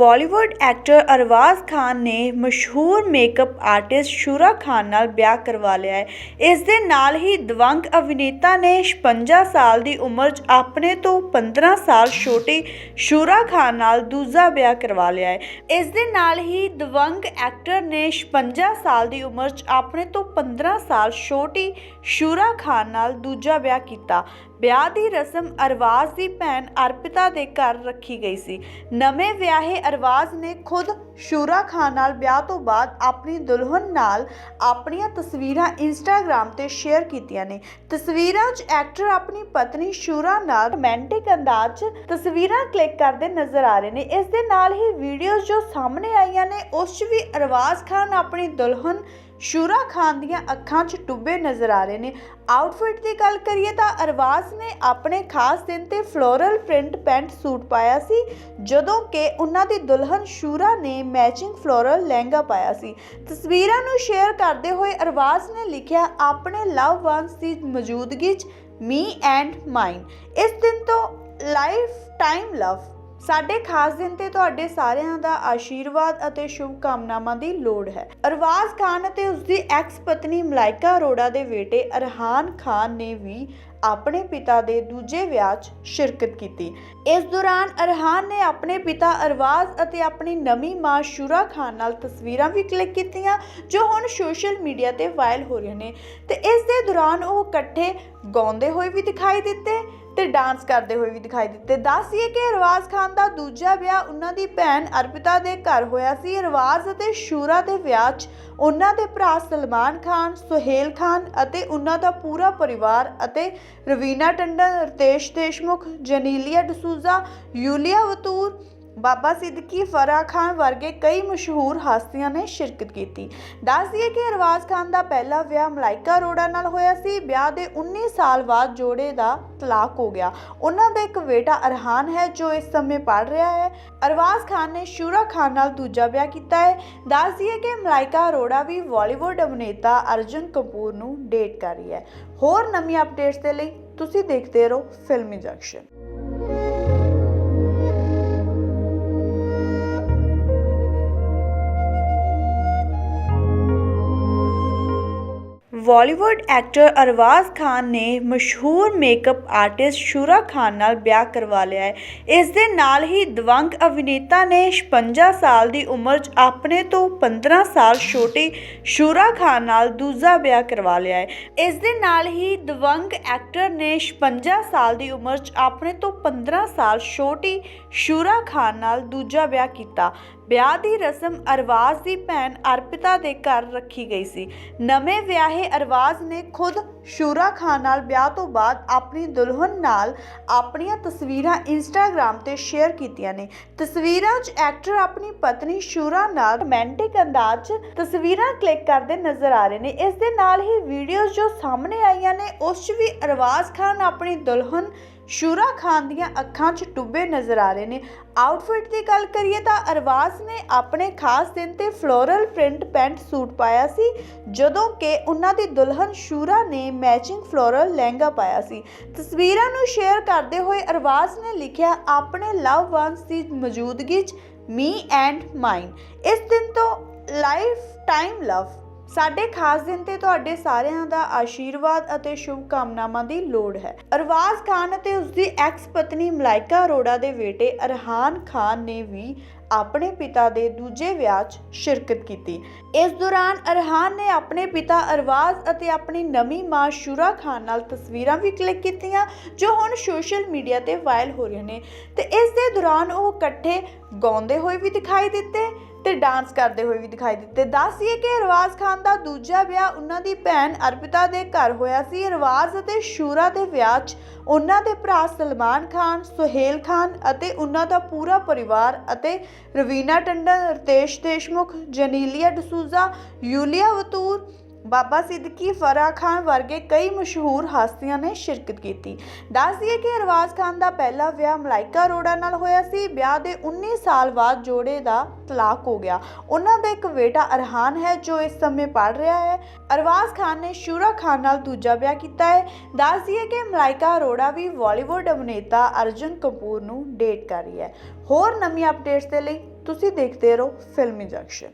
Bollywood actor Arbaaz Khan ਨੇ ਮਸ਼ਹੂਰ makeup artist ਸ਼ੂਰਾ Khan ਨਾਲ ਵਿਆਹ ਕਰਵਾ ਲਿਆ ਹੈ। ਇਸ ਦੇ ਨਾਲ ਹੀ ਦਵੰਗ ਅਭਿਨੇਤਾ ਨੇ 56 ਸਾਲ ਦੀ ਉਮਰ 'ਚ ਆਪਣੇ ਤੋਂ 15 ਸਾਲ ਛੋਟੀ ਸ਼ੂਰਾ ਖਾਨ ਨਾਲ ਦੂਜਾ ਵਿਆਹ ਕਰਵਾ ਲਿਆ ਹੈ। ਇਸ ਦੇ ਨਾਲ ਹੀ ਦਵੰਗ ਐਕਟਰ ਨੇ 56 ਸਾਲ ਦੀ ਉਮਰ 'ਚ ਆਪਣੇ ਤੋਂ 15 ਸਾਲ ਛੋਟੀ ਸ਼ੂਰਾ ਖਾਨ ਨਾਲ ਦੂਜਾ ਵਿਆਹ ਕੀਤਾ। ਵਿਆਹ ਦੀ ਰਸਮ ਅਰਵਾਜ਼ ਦੀ ਭੈਣ ਅਰਪਿਤਾ ਦੇ ਘਰ ਰੱਖੀ ਗਈ ਸੀ। ਨਵੇਂ ਵਿਆਹੇ ਅਰਵਾਜ਼ ਨੇ ਖੁਦ ਸ਼ੂਰਾ ਖਾਨ ਨਾਲ ਵਿਆਹ ਤੋਂ ਬਾਅਦ ਆਪਣੀ ਦੁਲਹਨ ਨਾਲ ਆਪਣੀਆਂ ਤਸਵੀਰਾਂ ਇੰਸਟਾਗ੍ਰam ਤੇ ਸ਼ੇਅਰ ਕੀਤੀਆਂ ਨੇ। ਤਸਵੀਰਾਂ 'ਚ ਐਕਟਰ ਆਪਣੀ ਪਤਨੀ ਸ਼ੂਰਾ ਨਾਲ ਰੋਮਾਂਟਿਕ ਅੰਦਾਜ਼ 'ਚ ਤਸਵੀਰਾਂ ਕਲਿੱਕ ਕਰਦੇ ਨਜ਼ਰ ਆ ਰਹੇ ਨੇ। ਇਸ ਦੇ ਨਾਲ ਹੀ ਵੀਡੀਓਜ਼ ਜੋ ਸਾਹਮਣੇ ਆਈਆਂ ਨੇ, ਉਸ 'ਚ ਵੀ ਅਰਵਾਜ਼ ਖਾਨ ਆਪਣੀ ਦੁਲਹਨ ਸ਼ੂਰਾ ਖਾਨ ਦੀਆਂ ਅੱਖਾਂ 'ਚ ਡੁੱਬੇ ਨਜ਼ਰ ਆ ਰਹੇ ਨੇ। ਆਊਟਫਿਟ ਦੀ ਗੱਲ ਕਰੀਏ ਤਾਂ ਅਰਵਾਜ਼ ਨੇ ਆਪਣੇ ਖਾਸ ਦਿਨ ਤੇ ਫਲੋਰਲ ਪ੍ਰਿੰਟ ਪੈਂਟ ਸੂਟ ਪਾਇਆ ਸੀ, ਜਦੋਂ ਕਿ ਉਹਨਾਂ ਦੀ ਦੁਲਹਨ ਸ਼ੂਰਾ ਨੇ ਮੈਚਿੰਗ ਫਲੋਰਲ ਲਹਿੰਗਾ ਪਾਇਆ ਸੀ। ਤਸਵੀਰਾਂ ਨੂੰ ਸ਼ੇਅਰ ਕਰਦੇ ਹੋਏ ਅਰਵਾਜ਼ ਨੇ ਲਿਖਿਆ, ਆਪਣੇ ਲਵ ਵਨਸ ਦੀ ਮੌਜੂਦਗੀ 'ਚ ਮੀ ਐਂਡ ਮਾਈਨ ਇਸ ਦਿਨ ਤੋਂ ਲਾਈਫ ਟਾਈਮ ਲਵ ਸਾਡੇ ਖਾਸ ਦਿਨ ਤੇ ਤੁਹਾਡੇ ਸਾਰਿਆਂ ਦਾ ਆਸ਼ੀਰਵਾਦ ਅਤੇ ਸ਼ੁਭ ਕਾਮਨਾਵਾਂ ਦੀ ਲੋੜ ਹੈ। ਅਰਵਾਜ਼ ਖਾਨ ਅਤੇ ਉਸ ਦੀ ਐਕਸ ਪਤਨੀ ਮਲਾਇਕਾ ਅਰੋੜਾ ਦੇ ਬੇਟੇ ਅਰਹਾਨ ਖਾਨ ਨੇ ਵੀ ਆਪਣੇ ਪਿਤਾ ਦੇ ਦੂਜੇ ਵਿਆਹ 'ਚ ਸ਼ਿਰਕਤ ਕੀਤੀ। ਇਸ ਦੌਰਾਨ ਅਰਹਾਨ ਨੇ ਆਪਣੇ ਪਿਤਾ ਅਰਵਾਜ਼ ਅਤੇ ਆਪਣੀ ਨਵੀਂ ਮਾਂ ਸ਼ੂਰਾ ਖਾਨ ਨਾਲ ਤਸਵੀਰਾਂ ਵੀ ਕਲਿੱਕ ਕੀਤੀਆਂ, ਜੋ ਹੁਣ ਸੋਸ਼ਲ ਮੀਡੀਆ ਤੇ ਵਾਇਰਲ ਹੋ ਰਹੀਆਂ ਨੇ। ਤੇ ਇਸ ਦੇ ਦੌਰਾਨ ਉਹ ਇਕੱਠੇ ਗਾਉਂਦੇ ਹੋਏ ਵੀ ਦਿਖਾਈ ਦਿੱਤੇ। ਤੇ ਡਾਂਸ ਕਰਦੇ ਹੋਏ ਵੀ ਦਿਖਾਈ ਦਿੱਤੇ। ਦੱਸੀਏ ਕਿ ਰਵਾਜ਼ ਖਾਨ ਦਾ ਦੂਜਾ ਵਿਆਹ ਉਹਨਾਂ ਦੀ ਭੈਣ ਅਰਪਿਤਾ ਦੇ ਘਰ ਹੋਇਆ ਸੀ। ਰਵਾਜ਼ ਅਤੇ ਸ਼ੂਰਾ ਦੇ ਵਿਆਹ 'ਚ ਉਹਨਾਂ ਦੇ ਭਰਾ ਸਲਮਾਨ ਖਾਨ, ਸੁਹੇਲ ਖਾਨ ਅਤੇ ਉਹਨਾਂ ਦਾ ਪੂਰਾ ਪਰਿਵਾਰ ਅਤੇ ਰਵੀਨਾ ਟੰਡਨ, ਰਤੇਸ਼ ਦੇਸ਼ਮੁਖ, ਜਨੀਲੀਆ ਡਸੂਜ਼ਾ, ਯੂਲੀਆ ਵਤੂਰ ਬਾਬਾ ਸਿੱਦਕੀ ਫਰਾ ਖਾਨ ਵਰਗੇ ਕਈ ਮਸ਼ਹੂਰ ਹਸਤੀਆਂ ਨੇ ਸ਼ਿਰਕਤ ਕੀਤੀ। ਦੱਸ ਦਈਏ ਕਿ ਅਰਵਾਜ਼ ਖਾਨ ਦਾ ਪਹਿਲਾ ਵਿਆਹ ਮਲਾਈਕਾ ਅਰੋੜਾ ਨਾਲ ਹੋਇਆ ਸੀ। ਵਿਆਹ ਦੇ 19 ਸਾਲ ਬਾਅਦ ਜੋੜੇ ਦਾ ਤਲਾਕ ਹੋ ਗਿਆ। ਉਹਨਾਂ ਦਾ ਇੱਕ ਬੇਟਾ ਅਰਹਾਨ ਹੈ ਜੋ ਇਸ ਸਮੇਂ ਪੜ੍ਹ ਰਿਹਾ ਹੈ। ਅਰਵਾਜ਼ ਖਾਨ ਨੇ ਸ਼ੂਰਾ ਖਾਨ ਨਾਲ ਦੂਜਾ ਵਿਆਹ ਕੀਤਾ ਹੈ। ਦੱਸ ਦਈਏ ਕਿ ਮਲਾਈਕਾ ਅਰੋੜਾ ਵੀ ਬਾਲੀਵੁੱਡ ਅਭਿਨੇਤਾ ਅਰਜੁਨ ਕਪੂਰ ਨੂੰ ਡੇਟ ਕਰ ਰਹੀ ਹੈ। ਹੋਰ ਨਵੀਆਂ ਅਪਡੇਟਸ ਦੇ ਲਈ ਤੁਸੀਂ ਦੇਖਦੇ ਰਹੋ filmy junction. Bollywood actor Arbaaz Khan ਨੇ ਮਸ਼ਹੂਰ ਮੇਕਅਪ ਆਰਟਿਸਟ ਸ਼ੂਰਾ ਖਾਨ ਨਾਲ ਵਿਆਹ ਕਰਵਾ ਲਿਆ ਹੈ। ਇਸ ਦੇ ਨਾਲ ਹੀ ਦਵੰਗ ਅਭਿਨੇਤਾ ਨੇ 56 ਸਾਲ ਦੀ ਉਮਰ 'ਚ ਆਪਣੇ ਤੋਂ 15 ਸਾਲ ਛੋਟੀ ਸ਼ੂਰਾ ਖਾਨ ਨਾਲ ਦੂਜਾ ਵਿਆਹ ਕਰਵਾ ਲਿਆ ਹੈ। ਇਸ ਦੇ ਨਾਲ ਹੀ ਦਵੰਗ ਐਕਟਰ ਨੇ 56 ਸਾਲ ਦੀ ਉਮਰ 'ਚ ਆਪਣੇ ਤੋਂ 15 ਸਾਲ ਛੋਟੀ ਸ਼ੂਰਾ ਖਾਨ ਨਾਲ ਦੂਜਾ ਵਿਆਹ ਕੀਤਾ। ਵਿਆਹ ਦੀ ਰਸਮ ਅਰਵਾਜ਼ ਦੀ ਭੈਣ ਅਰਪਿਤਾ ਦੇ ਘਰ ਰੱਖੀ ਗਈ ਸੀ। ਨਵੇਂ ਵਿਆਹੇ ਅਰਵਾਜ਼ ਨੇ ਖੁਦ ਸ਼ੂਰਾ ਖਾਨ ਨਾਲ ਵਿਆਹ ਤੋਂ ਬਾਅਦ ਆਪਣੀ ਦੁਲਹਨ ਨਾਲ ਆਪਣੀਆਂ ਤਸਵੀਰਾਂ ਇੰਸਟਾਗ੍ਰam ਤੇ ਸ਼ੇਅਰ ਕੀਤੀਆਂ ਨੇ। ਤਸਵੀਰਾਂ 'ਚ ਐਕਟਰ ਆਪਣੀ ਪਤਨੀ ਸ਼ੂਰਾ ਨਾਲ ਰੋਮਾਂਟਿਕ ਅੰਦਾਜ਼ 'ਚ ਤਸਵੀਰਾਂ ਕਲਿੱਕ ਕਰਦੇ ਨਜ਼ਰ ਆ ਰਹੇ ਨੇ। ਇਸ ਦੇ ਨਾਲ ਹੀ ਵੀਡੀਓਜ਼ ਜੋ ਸਾਹਮਣੇ ਆਈਆਂ ਨੇ, ਉਸ 'ਚ ਵੀ ਅਰਵਾਜ਼ ਖਾਨ ਆਪਣੀ ਦੁਲਹਨ ਸ਼ੂਰਾ ਖਾਨ ਦੀਆਂ ਅੱਖਾਂ 'ਚ ਟੁੱਬੇ ਨਜ਼ਰ ਆ ਰਹੇ ਨੇ। ਆਊਟਫਿਟ ਦੀ ਗੱਲ ਕਰੀਏ ਤਾਂ ਅਰਵਾਜ਼ ਨੇ ਆਪਣੇ ਖਾਸ ਦਿਨ ਤੇ ਫਲੋਰਲ ਪ੍ਰਿੰਟ ਪੈਂਟ ਸੂਟ ਪਾਇਆ ਸੀ, ਜਦੋਂ ਕਿ ਉਹਨਾਂ ਦੀ ਦੁਲਹਨ ਸ਼ੂਰਾ ਨੇ ਮੈਚਿੰਗ ਫਲੋਰਲ ਲਹਿੰਗਾ ਪਾਇਆ ਸੀ। ਤਸਵੀਰਾਂ ਨੂੰ ਸ਼ੇਅਰ ਕਰਦੇ ਹੋਏ ਅਰਵਾਜ਼ ਨੇ ਲਿਖਿਆ, ਆਪਣੇ ਲਵ ਵਨਸ ਦੀ ਮੌਜੂਦਗੀ 'ਚ ਮੀ ਐਂਡ ਮਾਈਨ ਇਸ ਦਿਨ ਤੋਂ ਲਾਈਫ ਟਾਈਮ ਲਵ ਸਾਡੇ ਖਾਸ ਦਿਨ ਤੇ ਤੁਹਾਡੇ ਸਾਰਿਆਂ ਦਾ ਆਸ਼ੀਰਵਾਦ ਅਤੇ ਸ਼ੁਭ ਕਾਮਨਾਵਾਂ ਦੀ ਲੋੜ ਹੈ। ਅਰਵਾਜ਼ ਖਾਨ ਅਤੇ ਉਸ ਦੀ ਐਕਸ ਪਤਨੀ ਮਲਾਇਕਾ ਅਰੋੜਾ ਦੇ ਬੇਟੇ ਅਰਹਾਨ ਖਾਨ ਨੇ ਵੀ ਆਪਣੇ ਪਿਤਾ ਦੇ ਦੂਜੇ ਵਿਆਹ 'ਚ ਸ਼ਿਰਕਤ ਕੀਤੀ। ਇਸ ਦੌਰਾਨ ਅਰਹਾਨ ਨੇ ਆਪਣੇ ਪਿਤਾ ਅਰਵਾਜ਼ ਅਤੇ ਆਪਣੀ ਨਵੀਂ ਮਾਂ ਸ਼ੂਰਾ ਖਾਨ ਨਾਲ ਤਸਵੀਰਾਂ ਵੀ ਕਲਿੱਕ ਕੀਤੀਆਂ, ਜੋ ਹੁਣ ਸੋਸ਼ਲ ਮੀਡੀਆ ਤੇ ਵਾਇਰਲ ਹੋ ਰਹੀਆਂ ਨੇ। ਤੇ ਇਸ ਦੇ ਦੌਰਾਨ ਉਹ ਇਕੱਠੇ ਗਾਉਂਦੇ ਹੋਏ ਵੀ ਦਿਖਾਈ ਦਿੱਤੇ। ਤੇ ਡਾਂਸ ਕਰਦੇ ਹੋਏ ਵੀ ਦਿਖਾਈ ਦਿੱਤੇ। ਦੱਸੀਏ ਕਿ ਰਵਾਜ਼ ਖਾਨ ਦਾ ਦੂਜਾ ਵਿਆਹ ਉਹਨਾਂ ਦੀ ਭੈਣ ਅਰਪਿਤਾ ਦੇ ਘਰ ਹੋਇਆ ਸੀ। ਰਵਾਜ਼ ਅਤੇ ਸ਼ੂਰਾ ਦੇ ਵਿਆਹ 'ਚ ਉਹਨਾਂ ਦੇ ਭਰਾ ਸਲਮਾਨ ਖਾਨ, ਸੁਹੇਲ ਖਾਨ ਅਤੇ ਉਹਨਾਂ ਦਾ ਪੂਰਾ ਪਰਿਵਾਰ ਅਤੇ ਰਵੀਨਾ ਟੰਡਨ, ਰਤੇਸ਼ ਦੇਸ਼ਮੁਖ, ਜਨੀਲੀਆ ਡਸੂਜ਼ਾ, ਯੂਲੀਆ ਵਤੂਰ ਬਾਬਾ ਸਿੱਦਕੀ ਫਰਾ ਖਾਨ ਵਰਗੇ ਕਈ ਮਸ਼ਹੂਰ ਹਸਤੀਆਂ ਨੇ ਸ਼ਿਰਕਤ ਕੀਤੀ। ਦੱਸ ਦਈਏ ਕਿ ਅਰਵਾਜ਼ ਖਾਨ ਦਾ ਪਹਿਲਾ ਵਿਆਹ ਮਲਾਈਕਾ ਅਰੋੜਾ ਨਾਲ ਹੋਇਆ ਸੀ। ਵਿਆਹ ਦੇ 19 ਸਾਲ ਬਾਅਦ ਜੋੜੇ ਦਾ ਤਲਾਕ ਹੋ ਗਿਆ। ਉਹਨਾਂ ਦਾ ਇੱਕ ਬੇਟਾ ਅਰਹਾਨ ਹੈ ਜੋ ਇਸ ਸਮੇਂ ਪੜ੍ਹ ਰਿਹਾ ਹੈ। ਅਰਵਾਜ਼ ਖਾਨ ਨੇ ਸ਼ੂਰਾ ਖਾਨ ਨਾਲ ਦੂਜਾ ਵਿਆਹ ਕੀਤਾ ਹੈ। ਦੱਸ ਦਈਏ ਕਿ ਮਲਾਈਕਾ ਅਰੋੜਾ ਵੀ ਬਾਲੀਵੁੱਡ ਅਭਿਨੇਤਾ ਅਰਜੁਨ ਕਪੂਰ ਨੂੰ ਡੇਟ ਕਰ ਰਹੀ ਹੈ। ਹੋਰ ਨਵੀਆਂ ਅਪਡੇਟਸ ਦੇ ਲਈ ਤੁਸੀਂ ਦੇਖਦੇ ਰਹੋ ਫਿਲਮੀ ਜੰਕਸ਼ਨ।